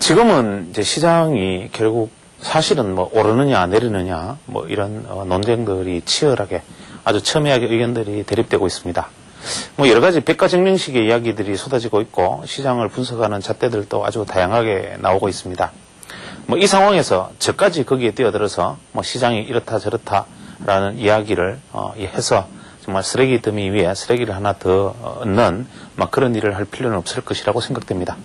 지금은 이제 시장이 결국 사실은 뭐 오르느냐 내리느냐 뭐 이런 어, 논쟁들이 치열하게 아주 첨예하게 의견들이 대립되고 있습니다. 뭐 여러 가지 백과정명식의 이야기들이 쏟아지고 있고 시장을 분석하는 잣대들도 아주 다양하게 나오고 있습니다. 뭐 이 상황에서 저까지 거기에 뛰어들어서 뭐 시장이 이렇다 저렇다라는 이야기를 어, 해서 정말 쓰레기 더미 위에 쓰레기를 하나 더 어, 얹는 막 그런 일을 할 필요는 없을 것이라고 생각됩니다.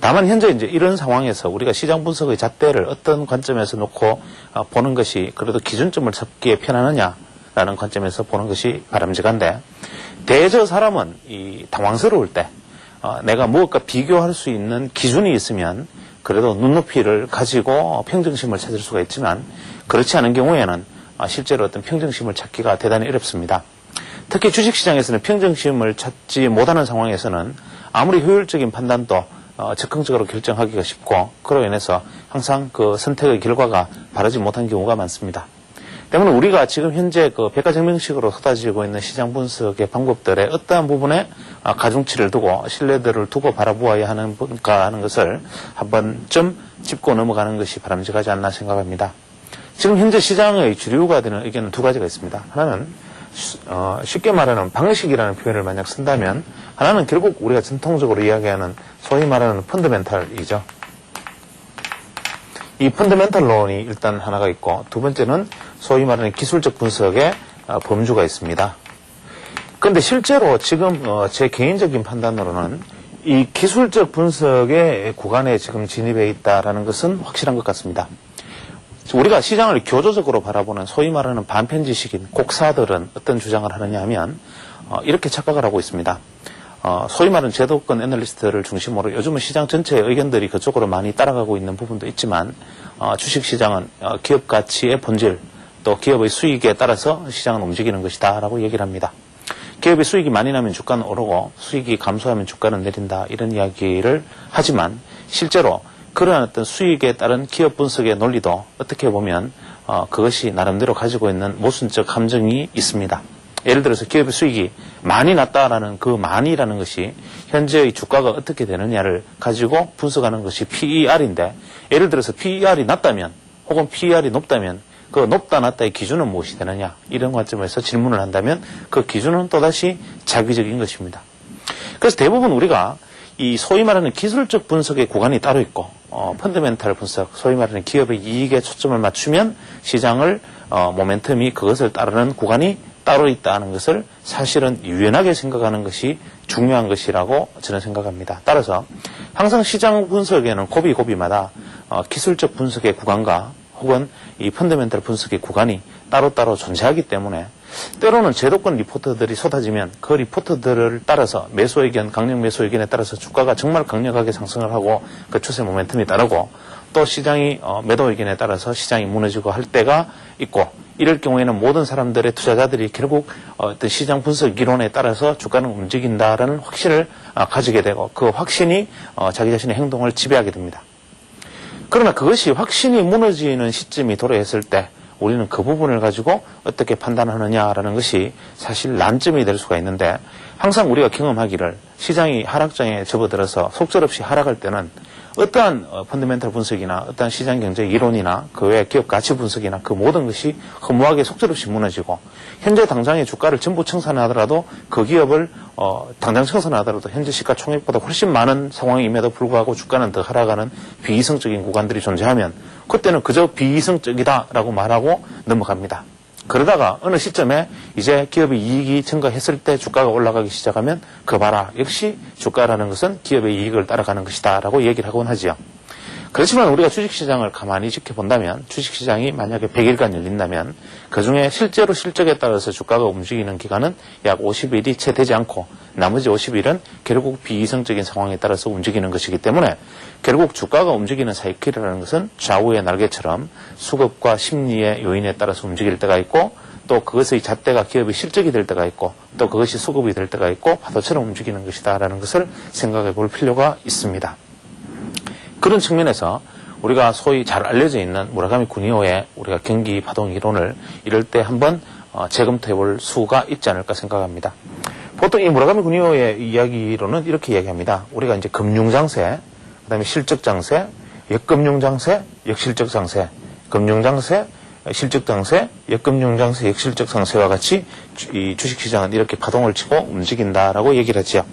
다만 현재 이제 이런 상황에서 우리가 시장 분석의 잣대를 어떤 관점에서 놓고 어, 보는 것이 그래도 기준점을 잡기에 편하느냐라는 관점에서 보는 것이 바람직한데 대저 사람은 이 당황스러울 때 어, 내가 무엇과 비교할 수 있는 기준이 있으면 그래도 눈높이를 가지고 평정심을 찾을 수가 있지만 그렇지 않은 경우에는 어, 실제로 어떤 평정심을 찾기가 대단히 어렵습니다. 특히 주식시장에서는 평정심을 찾지 못하는 상황에서는 아무리 효율적인 판단도 어, 적극적으로 결정하기가 쉽고 그로 인해서 항상 그 선택의 결과가 바르지 못한 경우가 많습니다. 때문에 우리가 지금 현재 그 백과정명식으로 쏟아지고 있는 시장 분석의 방법들의 어떠한 부분에 아, 가중치를 두고 신뢰도를 두고 바라보아야 하는 분가 하는 것을 한번 좀 짚고 넘어가는 것이 바람직하지 않나 생각합니다. 지금 현재 시장의 주류가 되는 의견은 두 가지가 있습니다. 하나는 어, 쉽게 말하는 방식이라는 표현을 만약 쓴다면 하나는 결국 우리가 전통적으로 이야기하는 소위 말하는 펀더멘탈이죠. 이 펀더멘탈론이 일단 하나가 있고 두 번째는 소위 말하는 기술적 분석의 어, 범주가 있습니다. 그런데 실제로 지금 어, 제 개인적인 판단으로는 이 기술적 분석의 구간에 지금 진입해 있다라는 것은 확실한 것 같습니다. 우리가 시장을 교조적으로 바라보는 소위 말하는 반편지식인 곡사들은 어떤 주장을 하느냐 하면 어, 이렇게 착각을 하고 있습니다. 어, 소위 말하는 제도권 애널리스트를 중심으로 요즘은 시장 전체의 의견들이 그쪽으로 많이 따라가고 있는 부분도 있지만 어, 주식시장은 어, 기업 가치의 본질 또 기업의 수익에 따라서 시장은 움직이는 것이다 라고 얘기를 합니다. 기업의 수익이 많이 나면 주가는 오르고 수익이 감소하면 주가는 내린다 이런 이야기를 하지만 실제로 그러한 어떤 수익에 따른 기업 분석의 논리도 어떻게 보면 어, 그것이 나름대로 가지고 있는 모순적 함정이 있습니다. 예를 들어서 기업의 수익이 많이 났다라는 그 많이라는 것이 현재의 주가가 어떻게 되느냐를 가지고 분석하는 것이 PER인데 예를 들어서 PER이 낮다면 혹은 PER이 높다면 그 높다 낮다의 기준은 무엇이 되느냐 이런 관점에서 질문을 한다면 그 기준은 또다시 자기적인 것입니다. 그래서 대부분 우리가 이 소위 말하는 기술적 분석의 구간이 따로 있고 어, 펀더멘탈 분석, 소위 말하는 기업의 이익에 초점을 맞추면 시장을 어, 모멘텀이 그것을 따르는 구간이 따로 있다는 것을 사실은 유연하게 생각하는 것이 중요한 것이라고 저는 생각합니다. 따라서 항상 시장 분석에는 고비 고비마다 어, 기술적 분석의 구간과 혹은 이 펀더멘탈 분석의 구간이 따로따로 존재하기 때문에 때로는 제도권 리포터들이 쏟아지면 그 리포터들을 따라서 매수 의견, 강력 매수 의견에 따라서 주가가 정말 강력하게 상승을 하고 그 추세 모멘텀이 따르고 또 시장이 어, 매도 의견에 따라서 시장이 무너지고 할 때가 있고 이럴 경우에는 모든 사람들의 투자자들이 결국 어떤 시장 분석 이론에 따라서 주가는 움직인다라는 확신을 어, 가지게 되고 그 확신이 어, 자기 자신의 행동을 지배하게 됩니다. 그러나 그것이 확신이 무너지는 시점이 도래했을 때 우리는 그 부분을 가지고 어떻게 판단하느냐라는 것이 사실 난점이 될 수가 있는데 항상 우리가 경험하기를 시장이 하락장에 접어들어서 속절없이 하락할 때는 어떠한 어, 펀더멘탈 분석이나 어떠한 시장 경제 이론이나 그 외 기업 가치 분석이나 그 모든 것이 허무하게 속절없이 무너지고 현재 당장의 주가를 전부 청산하더라도 그 기업을 어, 당장 청산하더라도 현재 시가 총액보다 훨씬 많은 상황임에도 불구하고 주가는 더 하락하는 비이성적인 구간들이 존재하면 그때는 그저 비이성적이다라고 말하고 넘어갑니다. 그러다가 어느 시점에 이제 기업의 이익이 증가했을 때 주가가 올라가기 시작하면 그 봐라 역시 주가라는 것은 기업의 이익을 따라가는 것이다라고 얘기를 하곤 하지요. 그렇지만 우리가 주식시장을 가만히 지켜본다면 주식시장이 만약에 100일간 열린다면 그중에 실제로 실적에 따라서 주가가 움직이는 기간은 약 50일이 채 되지 않고 나머지 50일은 결국 비이성적인 상황에 따라서 움직이는 것이기 때문에 결국 주가가 움직이는 사이클이라는 것은 좌우의 날개처럼 수급과 심리의 요인에 따라서 움직일 때가 있고 또 그것의 잣대가 기업의 실적이 될 때가 있고 또 그것이 수급이 될 때가 있고 파도처럼 움직이는 것이다라는 것을 생각해 볼 필요가 있습니다. 그런 측면에서 우리가 소위 잘 알려져 있는 무라가미 구니오의 우리가 경기 파동 이론을 이럴 때 한번 어, 재검토해 볼 수가 있지 않을까 생각합니다. 보통 이 무라가미 구니오의 이야기로는 이렇게 이야기합니다. 우리가 이제 금융장세, 그 다음에 실적장세, 역금융장세, 역실적 장세, 금융장세, 실적 장세, 역금융 장세, 역실적 상세와 같이 주- 이 주식시장은 이렇게 파동을 치고 움직인다라고 얘기를 했죠.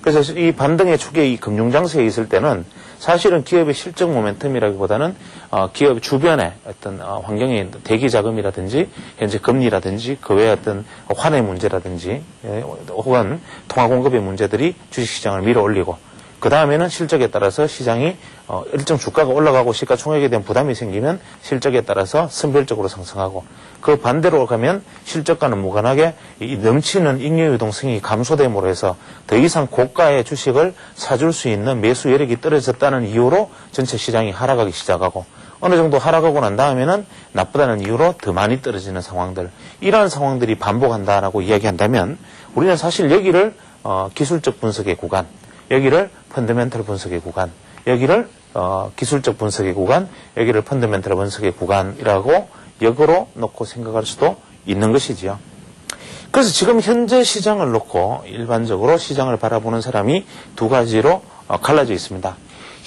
그래서 이 반등의 축에 이 금융 장세에 있을 때는 사실은 기업의 실적 모멘텀이라기보다는 어, 기업 주변의 어떤 어, 환경의 대기 자금이라든지 현재 금리라든지 그 외의 어떤 환의 문제라든지 예, 혹은 통화 공급의 문제들이 주식시장을 밀어 올리고 그 다음에는 실적에 따라서 시장이 어, 일정 주가가 올라가고 시가총액에 대한 부담이 생기면 실적에 따라서 선별적으로 상승하고 그 반대로 가면 실적과는 무관하게 이 넘치는 잉여 유동성이 감소됨으로 해서 더 이상 고가의 주식을 사줄 수 있는 매수 여력이 떨어졌다는 이유로 전체 시장이 하락하기 시작하고 어느 정도 하락하고 난 다음에는 나쁘다는 이유로 더 많이 떨어지는 상황들. 이러한 상황들이 반복한다라고 이야기한다면 우리는 사실 여기를 어, 기술적 분석의 구간 여기를 펀더멘털 분석의 구간, 여기를 어, 기술적 분석의 구간, 여기를 펀더멘털 분석의 구간이라고 역으로 놓고 생각할 수도 있는 것이지요. 그래서 지금 현재 시장을 놓고 일반적으로 시장을 바라보는 사람이 두 가지로 어, 갈라져 있습니다.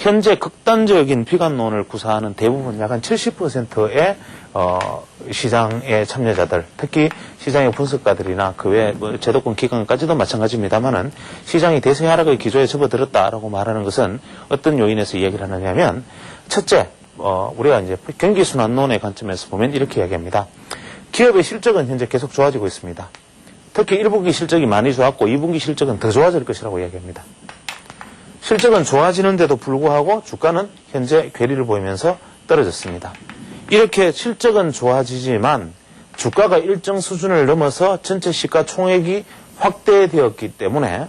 현재 극단적인 비관론을 구사하는 대부분 약한 70%의 어, 시장의 참여자들, 특히 시장의 분석가들이나 그 외 뭐 제도권 기관까지도 마찬가지입니다만은 시장이 대세 하락의 기조에 접어들었다라고 말하는 것은 어떤 요인에서 이야기를 하느냐면 첫째, 어, 우리가 이제 경기 순환론의 관점에서 보면 이렇게 이야기합니다. 기업의 실적은 현재 계속 좋아지고 있습니다. 특히 1분기 실적이 많이 좋았고 2분기 실적은 더 좋아질 것이라고 이야기합니다. 실적은 좋아지는데도 불구하고 주가는 현재 괴리를 보이면서 떨어졌습니다. 이렇게 실적은 좋아지지만 주가가 일정 수준을 넘어서 전체 시가총액이 확대되었기 때문에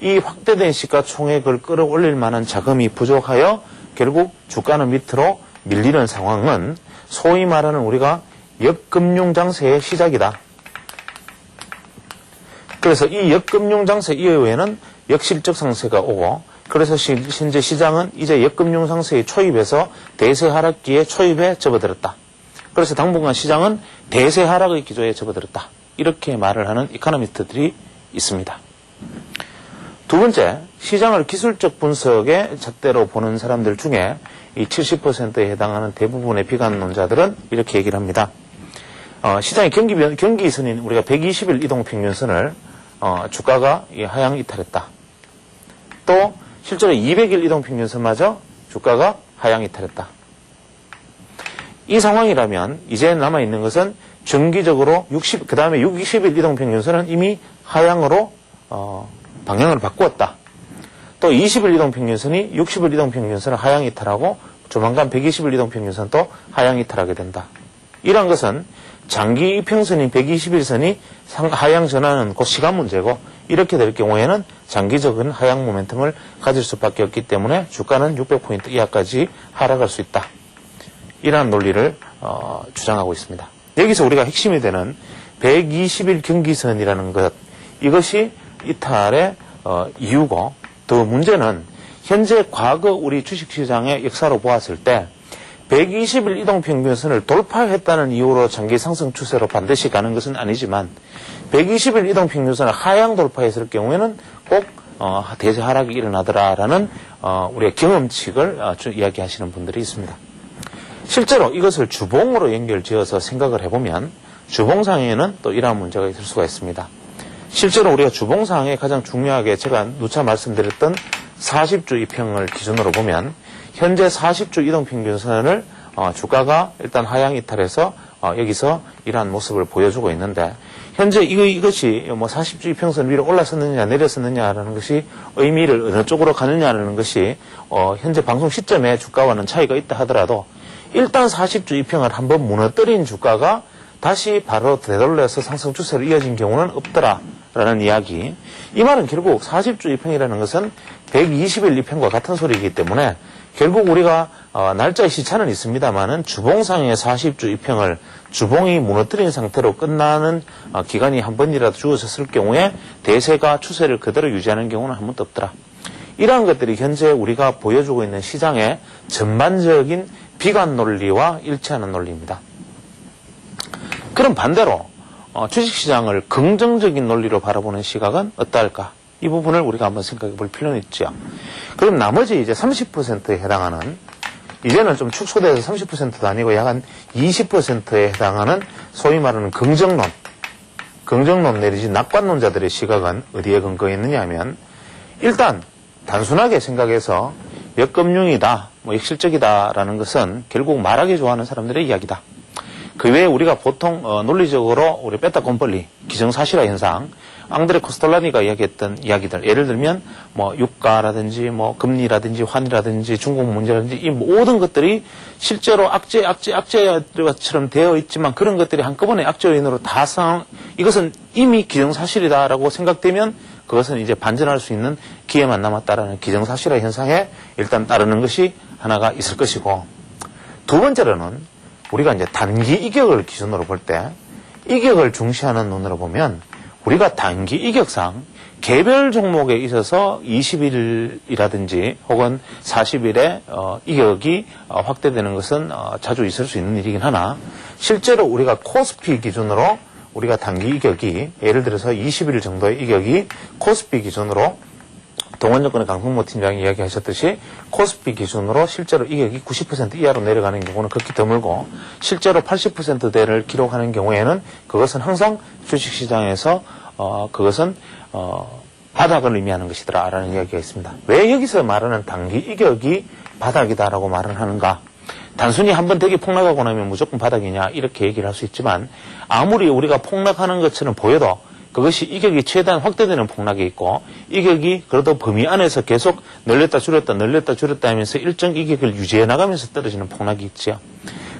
이 확대된 시가총액을 끌어올릴 만한 자금이 부족하여 결국 주가는 밑으로 밀리는 상황은 소위 말하는 우리가 역금융장세의 시작이다. 그래서 이 역금융장세 이후에는 역실적 상세가 오고 그래서 시- 현재 시장은 이제 역금융 상세의 초입에서 대세 하락기에 초입에 접어들었다. 그래서 당분간 시장은 대세 하락의 기조에 접어들었다. 이렇게 말을 하는 이카노미스트들이 있습니다. 두 번째, 시장을 기술적 분석의 잣대로 보는 사람들 중에 이 70%에 해당하는 대부분의 비관론자들은 이렇게 얘기를 합니다. 어, 시장의 경기, 변- 경기선인 우리가 120일 이동평균선을 어, 주가가 이 하향 이탈했다. 또 실제로 200일 이동 평균선마저 주가가 하향 이탈했다. 이 상황이라면 이제 남아있는 것은 정기적으로 60, 그 다음에 60일 이동 평균선은 이미 하향으로 어, 방향을 바꾸었다. 또 20일 이동 평균선이 60일 이동 평균선을 하향 이탈하고 조만간 120일 이동 평균선도 하향 이탈하게 된다. 이러한 것은 장기 이평선인 121선이 하향 전환은 곧 시간 문제고 이렇게 될 경우에는 장기적인 하향 모멘텀을 가질 수밖에 없기 때문에 주가는 600포인트 이하까지 하락할 수 있다. 이러한 논리를 어, 주장하고 있습니다. 여기서 우리가 핵심이 되는 120일 경기선이라는 것 이것이 이탈의 어, 이유고 더 문제는 현재 과거 우리 주식시장의 역사로 보았을 때 120일 이동평균선을 돌파했다는 이유로 장기 상승 추세로 반드시 가는 것은 아니지만 120일 이동 평균선을 하향 돌파했을 경우에는 꼭 어, 대세 하락이 일어나더라라는 어, 우리의 경험칙을 어, 주- 이야기하시는 분들이 있습니다. 실제로 이것을 주봉으로 연결지어서 생각을 해보면 주봉상에는 또 이러한 문제가 있을 수가 있습니다. 실제로 우리가 주봉상에 가장 중요하게 제가 누차 말씀드렸던 40주 이평을 기준으로 보면 현재 40주 이동평균선을 어, 주가가 일단 하향 이탈해서 어, 여기서 이러한 모습을 보여주고 있는데 현재 이거, 이것이 뭐 40주 이평선 위로 올라섰느냐 내렸었느냐라는 것이 의미를 어느 쪽으로 가느냐라는 것이 어, 현재 방송 시점에 주가와는 차이가 있다 하더라도 일단 40주 이평을 한번 무너뜨린 주가가 다시 바로 되돌려서 상승 추세로 이어진 경우는 없더라라는 이야기. 이 말은 결국 40주 이평이라는 것은 120일 이평과 같은 소리이기 때문에 결국 우리가 어, 날짜의 시차는 있습니다만은 주봉상의 40주 이평을 주봉이 무너뜨린 상태로 끝나는 어, 기간이 한 번이라도 주어졌을 경우에 대세가 추세를 그대로 유지하는 경우는 한 번도 없더라. 이러한 것들이 현재 우리가 보여주고 있는 시장의 전반적인 비관 논리와 일치하는 논리입니다. 그럼 반대로 어, 주식시장을 긍정적인 논리로 바라보는 시각은 어떨까? 이 부분을 우리가 한번 생각해 볼 필요는 있죠. 그럼 나머지 이제 30%에 해당하는 이제는 좀 축소돼서 30%도 아니고 약 한 20%에 해당하는 소위 말하는 긍정론, 긍정론 내리지 낙관론자들의 시각은 어디에 근거했느냐 하면 일단 단순하게 생각해서 역금융이다, 뭐 실적이다라는 것은 결국 말하기 좋아하는 사람들의 이야기다. 그 외에 우리가 보통 어, 논리적으로 우리 베타 곰벌리 기정사실화 현상 앙드레 코스톨라니가 이야기했던 이야기들. 예를 들면 뭐 유가라든지 뭐 금리라든지 환이라든지 중국 문제라든지 이 모든 것들이 실제로 악재 악재 악재처럼 되어 있지만 그런 것들이 한꺼번에 악재 요인으로 다 상, 이것은 이미 기정사실이다라고 생각되면 그것은 이제 반전할 수 있는 기회만 남았다라는 기정사실화 현상에 일단 따르는 것이 하나가 있을 것이고 두 번째로는 우리가 이제 단기 이격을 기준으로 볼 때 이격을 중시하는 눈으로 보면 우리가 단기 이격상 개별 종목에 있어서 20일이라든지 혹은 40일에 어, 이격이 어, 확대되는 것은 어, 자주 있을 수 있는 일이긴 하나 실제로 우리가 코스피 기준으로 우리가 단기 이격이 예를 들어서 20일 정도의 이격이 코스피 기준으로 동원여건의 강승모 팀장이 이야기하셨듯이 코스피 기준으로 실제로 이격이 90% 이하로 내려가는 경우는 극히 드물고 실제로 80%대를 기록하는 경우에는 그것은 항상 주식시장에서 어, 그것은 어, 바닥을 의미하는 것이더라라는 이야기가 있습니다. 왜 여기서 말하는 단기 이격이 바닥이다라고 말을 하는가? 단순히 한 번 되게 폭락하고 나면 무조건 바닥이냐 이렇게 얘기를 할 수 있지만 아무리 우리가 폭락하는 것처럼 보여도 그것이 이격이 최대한 확대되는 폭락이 있고 이격이 그래도 범위 안에서 계속 늘렸다 줄였다 늘렸다 줄였다 하면서 일정 이격을 유지해 나가면서 떨어지는 폭락이 있죠.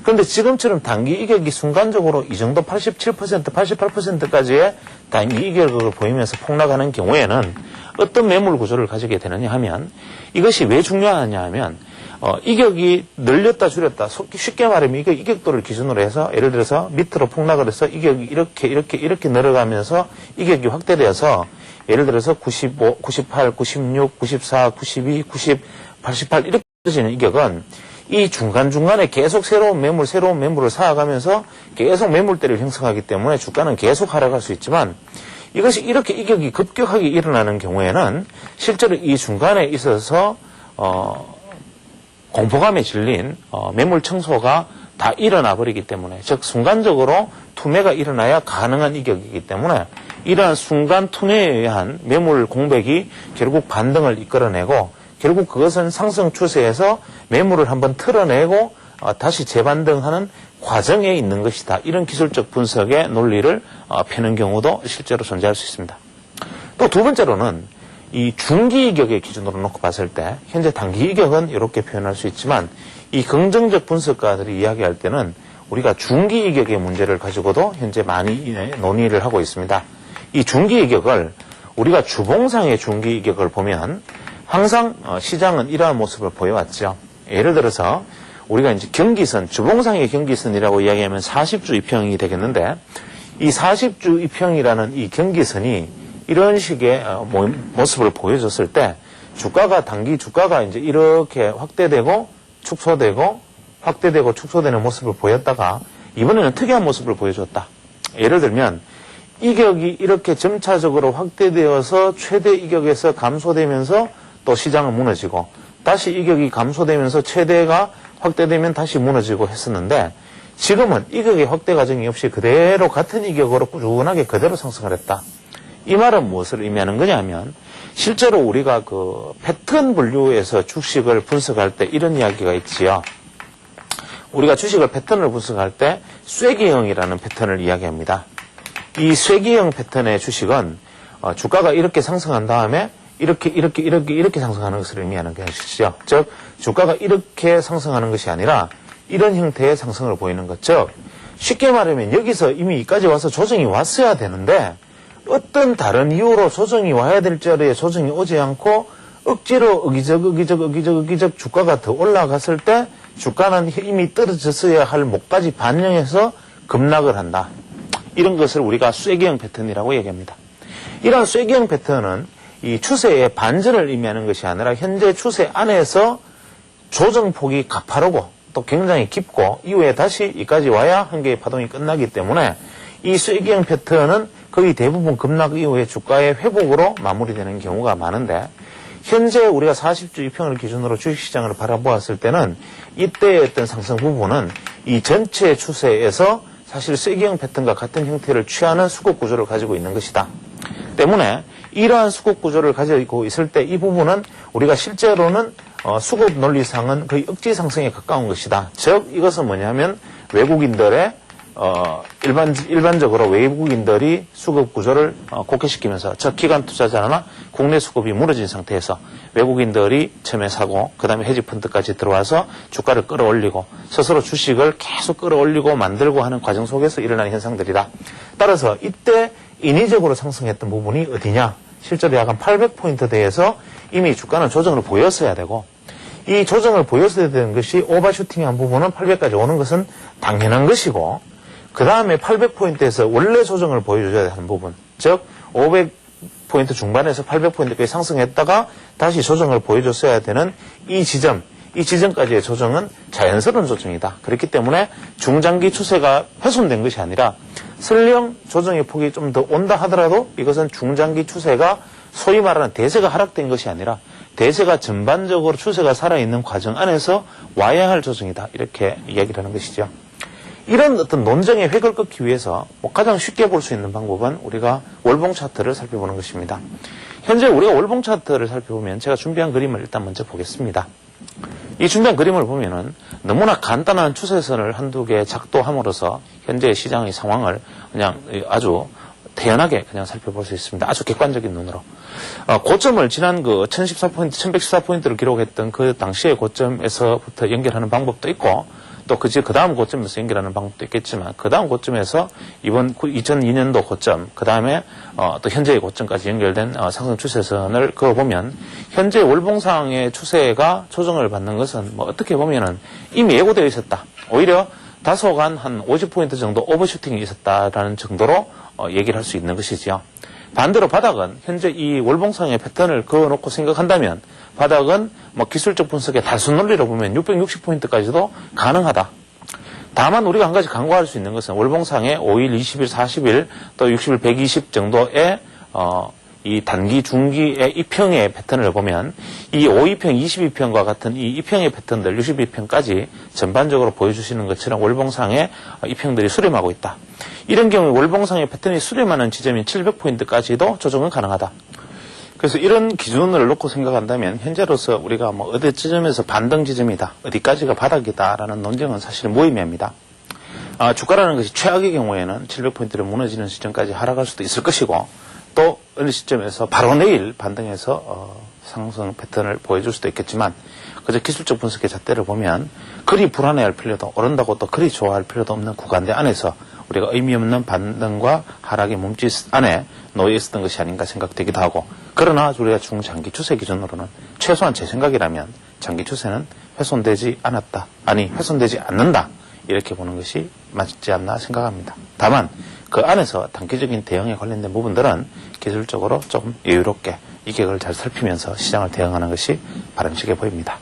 그런데 지금처럼 단기 이격이 순간적으로 이 정도 87% 88%까지의 단기 이격을 보이면서 폭락하는 경우에는 어떤 매물 구조를 가지게 되느냐 하면 이것이 왜 중요하냐 하면 어, 이격이 늘렸다 줄였다. 소- 쉽게 말하면 이격, 이격도를 기준으로 해서 예를 들어서 밑으로 폭락을 해서 이격이 이렇게 이렇게 이렇게 내려가면서 이격이 확대되어서 예를 들어서 95, 98, 96, 94, 92, 90, 88 이렇게 떨어지는 이격은 이 중간중간에 계속 새로운 매물, 새로운 매물을 쌓아가면서 계속 매물대를 형성하기 때문에 주가는 계속 하락할 수 있지만 이것이 이렇게 이격이 급격하게 일어나는 경우에는 실제로 이 중간에 있어서 어, 공포감에 질린 어, 매물 청소가 다 일어나 버리기 때문에 즉 순간적으로 투매가 일어나야 가능한 이격이기 때문에 이러한 순간 투매에 의한 매물 공백이 결국 반등을 이끌어내고 결국 그것은 상승 추세에서 매물을 한번 틀어내고 어, 다시 재반등하는 과정에 있는 것이다. 이런 기술적 분석의 논리를 어, 펴는 경우도 실제로 존재할 수 있습니다. 또 두 번째로는 이 중기 이격의 기준으로 놓고 봤을 때 현재 단기 이격은 이렇게 표현할 수 있지만 이 긍정적 분석가들이 이야기할 때는 우리가 중기 이격의 문제를 가지고도 현재 많이 논의를 하고 있습니다. 이 중기 이격을 우리가 주봉상의 중기 이격을 보면 항상 어, 시장은 이러한 모습을 보여왔죠. 예를 들어서 우리가 이제 경기선, 주봉상의 경기선이라고 이야기하면 40주 이평이 되겠는데 이 40주 이평이라는 이 경기선이 이런 식의 어, 모- 모습을 보여줬을 때 주가가 단기 주가가 이제 이렇게 확대되고 축소되고 확대되고 축소되는 모습을 보였다가 이번에는 특이한 모습을 보여줬다. 예를 들면 이격이 이렇게 점차적으로 확대되어서 최대 이격에서 감소되면서 또 시장은 무너지고 다시 이격이 감소되면서 최대가 확대되면 다시 무너지고 했었는데 지금은 이격의 확대 과정이 없이 그대로 같은 이격으로 꾸준하게 그대로 상승을 했다. 이 말은 무엇을 의미하는 거냐면 실제로 우리가 그 패턴 분류에서 주식을 분석할 때 이런 이야기가 있지요. 우리가 주식을 패턴을 분석할 때 쐐기형이라는 패턴을 이야기합니다. 이 쐐기형 패턴의 주식은 어, 주가가 이렇게 상승한 다음에 이렇게 이렇게 이렇게 이렇게 상승하는 것을 의미하는 것이죠. 즉 주가가 이렇게 상승하는 것이 아니라 이런 형태의 상승을 보이는 것. 즉 쉽게 말하면 여기서 이미 여기까지 와서 조정이 왔어야 되는데 어떤 다른 이유로 조정이 와야 될 자리에 조정이 오지 않고 억지로 어기적 어기적 어기적 어기적 주가가 더 올라갔을 때 주가는 이미 떨어졌어야 할 목까지 반영해서 급락을 한다. 이런 것을 우리가 쐐기형 패턴이라고 얘기합니다. 이러한 쐐기형 패턴은 이 추세의 반전을 의미하는 것이 아니라 현재 추세 안에서 조정폭이 가파르고 또 굉장히 깊고 이후에 다시 이까지 와야 한 개의 파동이 끝나기 때문에 이 쐐기형 패턴은 거의 대부분 급락 이후에 주가의 회복으로 마무리되는 경우가 많은데 현재 우리가 40주 이평을 기준으로 주식시장을 바라보았을 때는 이때의 어떤 상승 부분은 이 전체 추세에서 사실 세기형 패턴과 같은 형태를 취하는 수급 구조를 가지고 있는 것이다. 때문에 이러한 수급 구조를 가지고 있을 때 이 부분은 우리가 실제로는 어, 수급 논리상은 거의 억지 상승에 가까운 것이다. 즉 이것은 뭐냐면 외국인들의 어, 일반, 일반적으로 외국인들이 수급 구조를 어, 곡해시키면서 저 기관 투자자나 국내 수급이 무너진 상태에서 외국인들이 처음에 사고 그 다음에 헤지펀드까지 들어와서 주가를 끌어올리고 스스로 주식을 계속 끌어올리고 만들고 하는 과정 속에서 일어나는 현상들이다. 따라서 이때 인위적으로 상승했던 부분이 어디냐? 실제로 약 한 800포인트 대에서 이미 주가는 조정을 보였어야 되고 이 조정을 보였어야 되는 것이 오버슈팅한 부분은 800까지 오는 것은 당연한 것이고 그 다음에 800포인트에서 원래 조정을 보여줘야 하는 부분 즉 500포인트 중반에서 800포인트까지 상승했다가 다시 조정을 보여줬어야 되는 이 지점 이 지점까지의 조정은 자연스러운 조정이다. 그렇기 때문에 중장기 추세가 훼손된 것이 아니라 설령 조정의 폭이 좀 더 온다 하더라도 이것은 중장기 추세가 소위 말하는 대세가 하락된 것이 아니라 대세가 전반적으로 추세가 살아있는 과정 안에서 와야 할 조정이다. 이렇게 이야기를 하는 것이죠. 이런 어떤 논쟁의 획을 끊기 위해서 뭐 가장 쉽게 볼 수 있는 방법은 우리가 월봉 차트를 살펴보는 것입니다. 현재 우리가 월봉 차트를 살펴보면 제가 준비한 그림을 일단 먼저 보겠습니다. 이 준비한 그림을 보면은 너무나 간단한 추세선을 한두 개 작도함으로써 현재 시장의 상황을 그냥 아주 태연하게 그냥 살펴볼 수 있습니다. 아주 객관적인 눈으로. 어, 고점을 지난 그 1014포인트, 1114포인트를 기록했던 그 당시의 고점에서부터 연결하는 방법도 있고 또 그지 그 다음 고점에서 연결하는 방법도 있겠지만 그 다음 고점에서 이번 2002년도 고점 그 다음에 어, 또 현재의 고점까지 연결된 어, 상승 추세선을 그어 보면 현재 월봉상의 추세가 조정을 받는 것은 뭐 어떻게 보면은 이미 예고되어 있었다. 오히려 다소간 한 50포인트 정도 오버슈팅이 있었다라는 정도로 어, 얘기를 할 수 있는 것이지요. 반대로 바닥은 현재 이 월봉상의 패턴을 그어놓고 생각한다면 바닥은 뭐 기술적 분석의 단순 논리로 보면 660포인트까지도 가능하다. 다만 우리가 한 가지 간과할 수 있는 것은 월봉상의 5일, 20일, 40일 또 60일, 120 정도의 어, 이 단기, 중기의 이평의 패턴을 보면 이 5이평, 22평과 같은 이 이평의 패턴들 62평까지 전반적으로 보여주시는 것처럼 월봉상의 이평들이 수렴하고 있다. 이런 경우에 월봉상의 패턴이 수렴하는 지점인 700포인트까지도 조정은 가능하다. 그래서 이런 기준을 놓고 생각한다면 현재로서 우리가 뭐 어디 지점에서 반등 지점이다, 어디까지가 바닥이다라는 논쟁은 사실 무의미합니다. 아, 주가라는 것이 최악의 경우에는 700포인트를 무너지는 시점까지 하락할 수도 있을 것이고 또 어느 시점에서 바로 내일 반등해서 어, 상승 패턴을 보여줄 수도 있겠지만 그저 기술적 분석의 잣대를 보면 그리 불안해할 필요도 오른다고 또 그리 좋아할 필요도 없는 구간대 안에서 우리가 의미 없는 반등과 하락의 몸짓 안에 놓여 있었던 것이 아닌가 생각되기도 하고 그러나 우리가 중장기 추세 기준으로는 최소한 제 생각이라면 장기 추세는 훼손되지 않았다 아니 훼손되지 않는다 이렇게 보는 것이 맞지 않나 생각합니다. 다만 그 안에서 단기적인 대응에 관련된 부분들은 기술적으로 좀 여유롭게 이격을 잘 살피면서 시장을 대응하는 것이 바람직해 보입니다.